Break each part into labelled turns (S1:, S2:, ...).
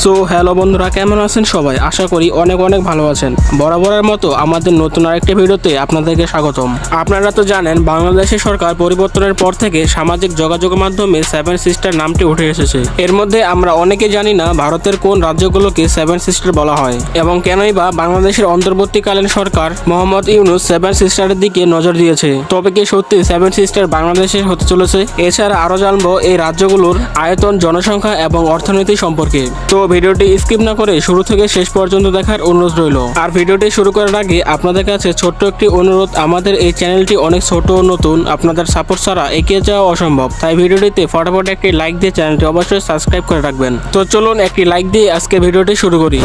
S1: So hello বন্ধুরা, কেমন আছেন সবাই? আশা করি অনেক অনেক ভালো আছেন। বরাবরের মতো আমাদের নতুন আরেকটি ভিডিওতে আপনাদেরকে স্বাগতম। আপনারা তো জানেন, বাংলাদেশের সরকার পরিবর্তনের পর থেকে সামাজিক যোগাযোগ মাধ্যমে সেভেন সিস্টার নামটি উঠে এসেছে। এর মধ্যে আমরা অনেকে জানি না ভারতের কোন রাজ্যগুলোকে সেভেন সিস্টার বলা হয় এবং কেনই বা বাংলাদেশের অন্তর্বর্তীকালীন সরকার মোহাম্মদ ইউনুস সেভেন সিস্টারের দিকে নজর দিয়েছে। তবে কি সত্যি সেভেন সিস্টার বাংলাদেশে হতে চলেছে? এছাড়া আরও জানব এই রাজ্যগুলোর আয়তন, জনসংখ্যা এবং অর্থনীতি সম্পর্কে। তো ভিডিওটি স্কিপ না করে শুরু থেকে শেষ পর্যন্ত দেখার অনুরোধ রইল। আর ভিডিওটি শুরু করার আগে আপনাদের কাছে ছোট্ট একটি অনুরোধ, আমাদের এই চ্যানেলটি অনেক ছোট ও নতুন, আপনাদের সাপোর্ট ছাড়া এগিয়ে যাওয়া অসম্ভব। তাই ভিডিওটিতে ফটাফট একটি লাইক দিয়ে চ্যানেলটি অবশ্যই সাবস্ক্রাইব করে রাখবেন। তো চলুন একটি লাইক দিয়ে আজকে ভিডিওটি শুরু করি।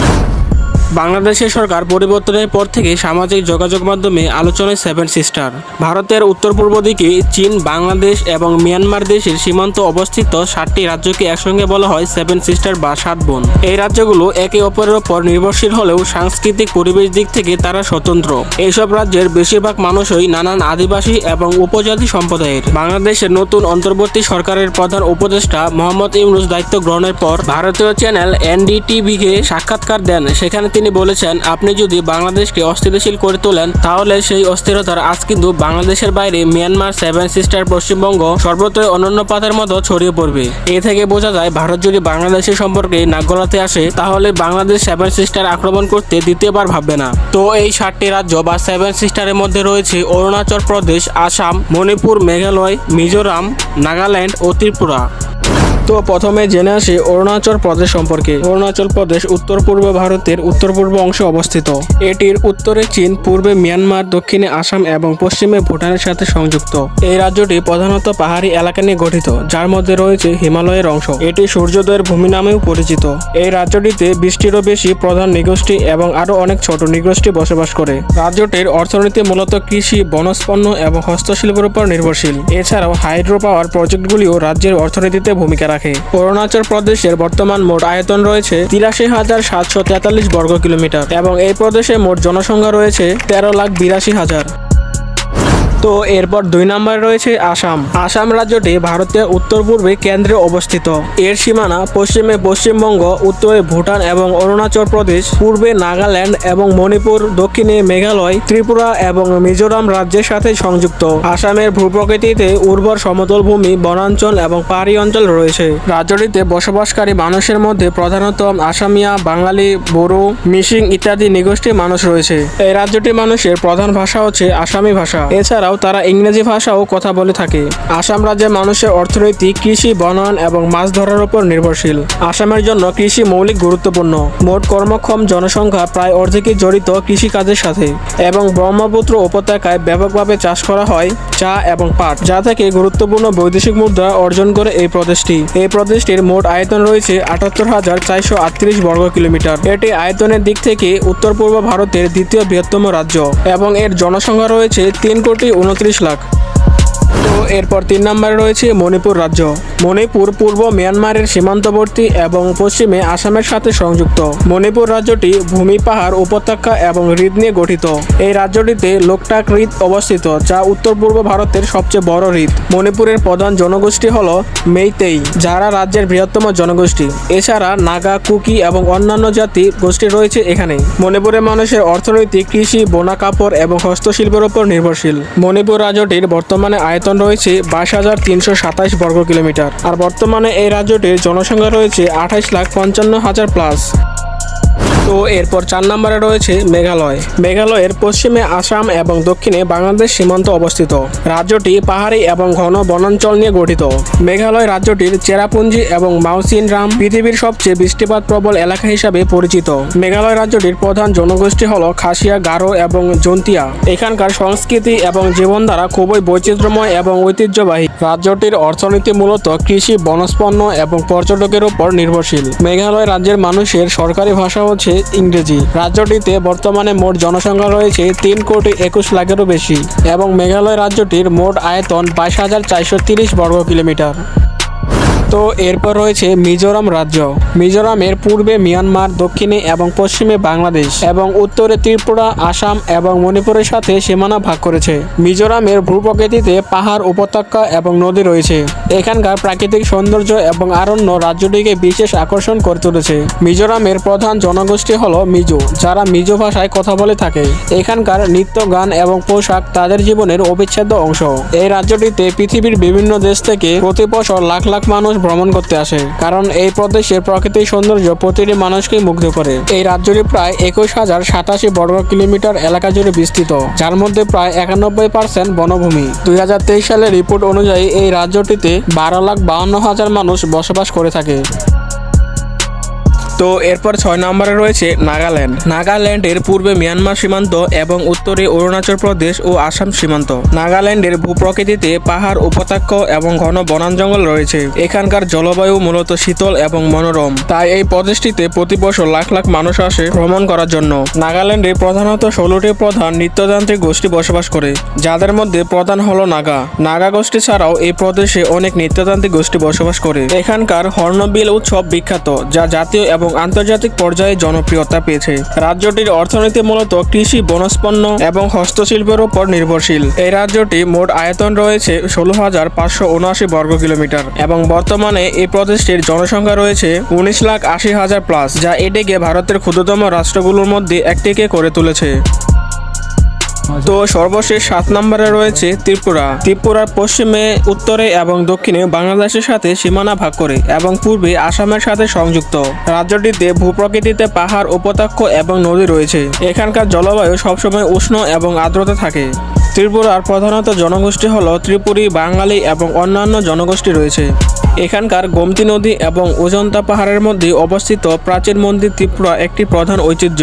S1: বাংলাদেশের সরকার পরিবর্তনের পর থেকে সামাজিক যোগাযোগ মাধ্যমে আলোচনায় সেভেন সিস্টার। ভারতের উত্তর পূর্ব দিকে চীন, বাংলাদেশ এবং মিয়ানমার দেশের সীমান্ত অবস্থিত সাতটি রাজ্যকে একসঙ্গে বলা হয় সেভেন সিস্টার বা সাত বোন। এই রাজ্যগুলো একে অপরের ওপর নির্ভরশীল হলেও সাংস্কৃতিক পরিবেশ দিক থেকে তারা স্বতন্ত্র। এইসব রাজ্যের বেশিরভাগ মানুষই নানান আদিবাসী এবং উপজাতি সম্প্রদায়ের। বাংলাদেশের নতুন অন্তর্বর্তী সরকারের প্রধান উপদেষ্টা মোহাম্মদ ইউনুস দায়িত্ব গ্রহণের পর ভারতীয় চ্যানেল এনডিটিভিকে সাক্ষাৎকার দেন। সেখানে তিনি বলেছেন, আপনি যদি বাংলাদেশকে অস্থিতিশীল করে তোলেন, তাহলে সেই অস্থিরতার আজ কিন্তু বাংলাদেশের বাইরে মিয়ানমার সেভেন সিস্টার পশ্চিমবঙ্গ সর্বত্রই অনন্য পাতার মতো ছড়িয়ে পড়বে। এ থেকে বোঝা যায়, ভারত যদি বাংলাদেশের সম্পর্কে নাক গলাতে আসে, তাহলে বাংলাদেশ সেভেন সিস্টার আক্রমণ করতে দ্বিতীয়বার ভাববে না। তো এই সাতটি রাজ্য বা সেভেন সিস্টারের মধ্যে রয়েছে অরুণাচল প্রদেশ, আসাম, মণিপুর, মেঘালয়, মিজোরাম, নাগাল্যান্ড ও ত্রিপুরা। তো প্রথমে জেনে আসি অরুণাচল প্রদেশ সম্পর্কে। অরুণাচল প্রদেশ উত্তর পূর্ব ভারতের উত্তর পূর্ব অংশে অবস্থিত। এটির উত্তরে চীন, পূর্বে মিয়ানমার, দক্ষিণে আসাম এবং পশ্চিমে ভুটানের সাথে সংযুক্ত। এই রাজ্যটি প্রধানত পাহাড়ি এলাকা নিয়ে গঠিত, যার মধ্যে রয়েছে হিমালয়ের অংশ। এটি সূর্যোদয়ের ভূমি নামেও পরিচিত। এই রাজ্যটিতে বৃষ্টিরও বেশি প্রধান নৃগোষ্ঠী এবং আরও অনেক ছোট নৃগোষ্ঠী বসবাস করে। রাজ্যটির অর্থনীতি মূলত কৃষি বনস্পন্ন এবং হস্তশিল্পের উপর নির্ভরশীল। এছাড়াও হাইড্রো পাওয়ার প্রজেক্টগুলিও রাজ্যের অর্থনীতিতে ভূমিকা রাখে। অরুণাচল প্রদেশের বর্তমান মোট আয়তন রয়েছে তিরাশি হাজার সাতশো তেতাল্লিশ বর্গ কিলোমিটার এবং এই প্রদেশে মোট জনসংখ্যা রয়েছে তেরো লাখ বিরাশি হাজার। তো এরপর দুই নম্বরে রয়েছে আসাম। আসাম রাজ্যটি ভারতের উত্তর পূর্বে কেন্দ্রে অবস্থিত। এর সীমানা পশ্চিমে পশ্চিমবঙ্গ, উত্তরে ভুটান এবং অরুণাচল প্রদেশ, পূর্বে নাগাল্যান্ড এবং মণিপুর, দক্ষিণে মেঘালয়, ত্রিপুরা এবং মিজোরাম রাজ্যের সাথে সংযুক্ত। আসামের ভূপ্রকৃতিতে উর্বর সমতল ভূমি, বনাঞ্চল এবং পাহাড়ি অঞ্চল রয়েছে। রাজ্যটিতে বসবাসকারী মানুষের মধ্যে প্রধানত আসামিয়া, বাঙালি, বড়ো, মিসিং ইত্যাদি নিগোষ্ঠীর মানুষ রয়েছে। এই রাজ্যটির মানুষের প্রধান ভাষা হচ্ছে আসামি ভাষা। এছাড়াও তারা ইংরেজি ভাষাও কথা বলে থাকে। আসাম রাজ্যের মানুষের অর্থনৈতিক, কৃষি, বনায়ন এবং মাছ ধরার উপর নির্ভরশীল। আসামের জন্য কৃষি মৌলিক গুরুত্বপূর্ণ। মোট কর্মক্ষম জনসংখ্যা প্রায় অর্ধেকই জড়িত কৃষিকাজের সাথে এবং ব্রহ্মপুত্র উপত্যকায় ব্যাপকভাবে চাষ করা হয় চা এবং পাট, যা থেকে গুরুত্বপূর্ণ বৈদেশিক মুদ্রা অর্জন করে এই প্রদেশটি। এই প্রদেশটির মোট আয়তন রয়েছে আটাত্তর হাজার চারশো আটত্রিশ বর্গ কিলোমিটার। এটি আয়তনের দিক থেকে উত্তর পূর্ব ভারতের দ্বিতীয় বৃহত্তম রাজ্য এবং এর জনসংখ্যা রয়েছে তিন কোটি উনত্রিশ লাখ। এরপর তিন নম্বরে রয়েছে মণিপুর রাজ্য। মণিপুর পূর্ব মিয়ানমারের সীমান্তবর্তী এবং পশ্চিমে আসামের সাথে সংযুক্ত। মণিপুর রাজ্যটি ভূমি পাহাড় উপত্যকা এবং হৃদ নিয়ে গঠিত। এই রাজ্যটিতে লোকটাক হৃদ অবস্থিত, যা উত্তর পূর্ব ভারতের সবচেয়ে বড় হৃদ মণিপুরের প্রধান জনগোষ্ঠী হল মেইতেই, যারা রাজ্যের বৃহত্তম জনগোষ্ঠী। এছাড়া নাগা, কুকি এবং অন্যান্য জাতি গোষ্ঠী রয়েছে এখানে মণিপুরের মানুষের অর্থনৈতিক কৃষি, বোনা কাপড় এবং হস্তশিল্পের উপর নির্ভরশীল। মণিপুর রাজ্যটির বর্তমানে আয়তন রয়েছে বাইশ হাজার তিনশো সাতাশ বর্গ কিলোমিটার আর বর্তমানে এই রাজ্যটির জনসংখ্যা রয়েছে আঠাইশ লাখ পঞ্চান্ন হাজার প্লাস। তো এরপর চার নম্বরে রয়েছে মেঘালয়। মেঘালয়ের পশ্চিমে আসাম এবং দক্ষিণে বাংলাদেশ সীমান্ত অবস্থিত। রাজ্যটি পাহাড়ি এবং ঘন বনাঞ্চল নিয়ে গঠিত। মেঘালয় রাজ্যটির চেরাপুঞ্জি এবং মাউসিন রাম পৃথিবীর সবচেয়ে বৃষ্টিপাত প্রবল এলাকা হিসাবে পরিচিত। মেঘালয় রাজ্যটির প্রধান জনগোষ্ঠী হল খাসিয়া, গারো এবং জন্তিয়া। এখানকার সংস্কৃতি এবং জীবনধারা খুবই বৈচিত্র্যময় এবং ঐতিহ্যবাহী। রাজ্যটির অর্থনীতি মূলত কৃষি বনস্পন্ন এবং পর্যটকের উপর নির্ভরশীল। মেঘালয় রাজ্যের মানুষের সরকারি ভাষা হচ্ছে ইংরেজি। রাজ্যটিতে বর্তমানে মোট জনসংখ্যা রয়েছে তিন কোটি একুশ লাখেরও বেশি এবং মেঘালয় রাজ্যটির মোট আয়তন বাইশ হাজার চারশো তিরিশ বর্গ কিলোমিটার তো এরপর রয়েছে মিজোরাম রাজ্য। মিজোরামের পূর্বে মিয়ানমার, দক্ষিণে এবং পশ্চিমে বাংলাদেশ এবং উত্তরে ত্রিপুরা, আসাম এবং মণিপুরের সাথে সীমানা ভাগ করেছে। মিজোরামের ভূপ্রকৃতিতে পাহাড় উপত্যকা এবং নদী রয়েছে। এখানকার প্রাকৃতিক সৌন্দর্য এবং আরণ্য রাজ্যটিকে বিশেষ আকর্ষণ করে তুলেছে। মিজোরামের প্রধান জনগোষ্ঠী হল মিজো, যারা মিজো ভাষায় কথা বলে থাকে। এখানকার নৃত্য, গান এবং পোশাক তাদের জীবনের অবিচ্ছেদ্য অংশ। এই রাজ্যটিতে পৃথিবীর বিভিন্ন দেশ থেকে প্রতি বছর লাখ লাখ মানুষ ভ্রমণ করতে আসে, কারণ এই প্রদেশের প্রাকৃতিক সৌন্দর্য প্রতিটি মানুষকে মুগ্ধ করে। এই রাজ্যটি প্রায় একুশ হাজার সাতাশি বর্গ কিলোমিটার এলাকা জুড়ে বিস্তৃত, যার মধ্যে প্রায় একানব্বই পার্সেন্ট বনভূমি। দুই হাজার তেইশ সালের রিপোর্ট অনুযায়ী এই রাজ্যটিতে বারো লাখ বাউন্ন হাজার মানুষ বসবাস করে থাকে। তো এরপর ছয় নম্বরে রয়েছে নাগাল্যান্ড। নাগাল্যান্ডের পূর্বে মিয়ানমার সীমান্ত এবং উত্তরে অরুণাচল প্রদেশ ও আসাম সীমান্ত। নাগাল্যান্ডের ভূপ্রকৃতিতে পাহাড় উপত্যক্ষ এবং ঘন বনান জঙ্গল রয়েছে। এখানকার জলবায়ু মূলত শীতল এবং মনোরম। তাই এই প্রদেশটিতে প্রতি বছর লাখ লাখ মানুষ আসে ভ্রমণ করার জন্য। নাগাল্যান্ডে প্রধানত ষোলোটি প্রধান নৃত্যতান্ত্রিক গোষ্ঠী বসবাস করে, যাদের মধ্যে প্রধান হলো নাগা। নাগা গোষ্ঠী ছাড়াও এই প্রদেশে অনেক নৃত্যতান্ত্রিক গোষ্ঠী বসবাস করে। এখানকার হর্নবিল উৎসব বিখ্যাত, যা জাতীয় এবং আন্তর্জাতিক পর্যায়ে জনপ্রিয়তা পেয়েছে। রাজ্যটির অর্থনীতি মূলত কৃষি বনস্পন্ন এবং হস্তশিল্পের উপর নির্ভরশীল। এই রাজ্যটি মোট আয়তন রয়েছে ষোলো হাজার পাঁচশো উনআশি বর্গ কিলোমিটার এবং বর্তমানে এই প্রদেশটির জনসংখ্যা রয়েছে উনিশ লাখ আশি হাজার প্লাস যা এটিকে ভারতের ক্ষুদ্রতম রাষ্ট্রগুলোর মধ্যে একটিকে করে তুলেছে। তো সর্বশেষ সাত নম্বরে রয়েছে ত্রিপুরা। ত্রিপুরার পশ্চিমে, উত্তরে এবং দক্ষিণে বাংলাদেশের সাথে সীমানা ভাগ করে এবং পূর্বে আসামের সাথে সংযুক্ত। রাজ্যটিতে ভূপ্রকৃতিতে পাহাড় উপত্যক্ষ এবং নদী রয়েছে। এখানকার জলবায়ু সবসময় উষ্ণ এবং আর্দ্রতা থাকে। ত্রিপুরার প্রধানত জনগোষ্ঠী হল ত্রিপুরী, বাঙালি এবং অন্যান্য জনগোষ্ঠী রয়েছে। এখানকার গোমতী নদী এবং অজন্তা পাহাড়ের মধ্যে অবস্থিত প্রাচীন মন্দির ত্রিপুরা একটি প্রধান ঐতিহ্য।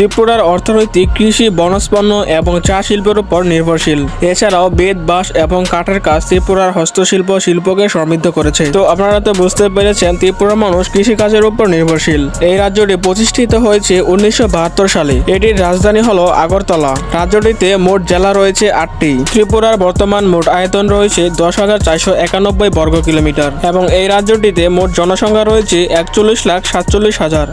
S1: ত্রিপুরার অর্থনৈতিক, কৃষি বনস্পন্ন এবং চা শিল্পের উপর নির্ভরশীল। এছাড়াও বেদ বাঁশ এবং কাঠের কাজ ত্রিপুরার হস্তশিল্প শিল্পকে সমৃদ্ধ করেছে। তো আপনারা তো বুঝতে পেরেছেন, ত্রিপুরা মানুষ কৃষিকাজের উপর নির্ভরশীল। এই রাজ্যটি প্রতিষ্ঠিত হয়েছে উনিশশো বাহাত্তর সালে। এটির রাজধানী হলো আগরতলা। রাজ্যটিতে মোট জেলা রয়েছে আটটি। ত্রিপুরার বর্তমান মোট আয়তন রয়েছে দশ হাজার চারশো একানব্বই বর্গ কিলোমিটার এবং এই রাজ্যটিতে মোট জনসংখ্যা রয়েছে একচল্লিশ লাখ সাতচল্লিশ হাজার।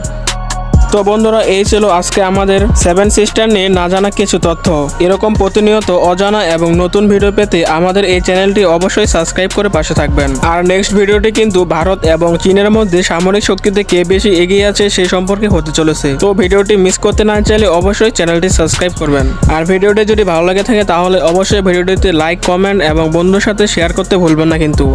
S1: তো বন্ধুরা, এই ছিল আজকে আমাদের সেভেন সিস্টার নিয়ে না জানা কিছু তথ্য। এরকম প্রতিনিয়ত অজানা এবং নতুন ভিডিও পেতে আমাদের এই চ্যানেলটি অবশ্যই সাবস্ক্রাইব করে পাশে থাকবেন। আর নেক্সট ভিডিওটি কিন্তু ভারত এবং চীনের মধ্যে সামরিক শক্তিতে কে বেশি এগিয়ে আছে সেই সম্পর্কে হতে চলেছে। তো ভিডিওটি মিস করতে না চাইলে অবশ্যই চ্যানেলটি সাবস্ক্রাইব করবেন। আর ভিডিওটি যদি ভালো লাগে থাকে তাহলে অবশ্যই ভিডিওটিতে লাইক কমেন্ট এবং বন্ধুর সাথে শেয়ার করতে ভুলবেন না কিন্তু।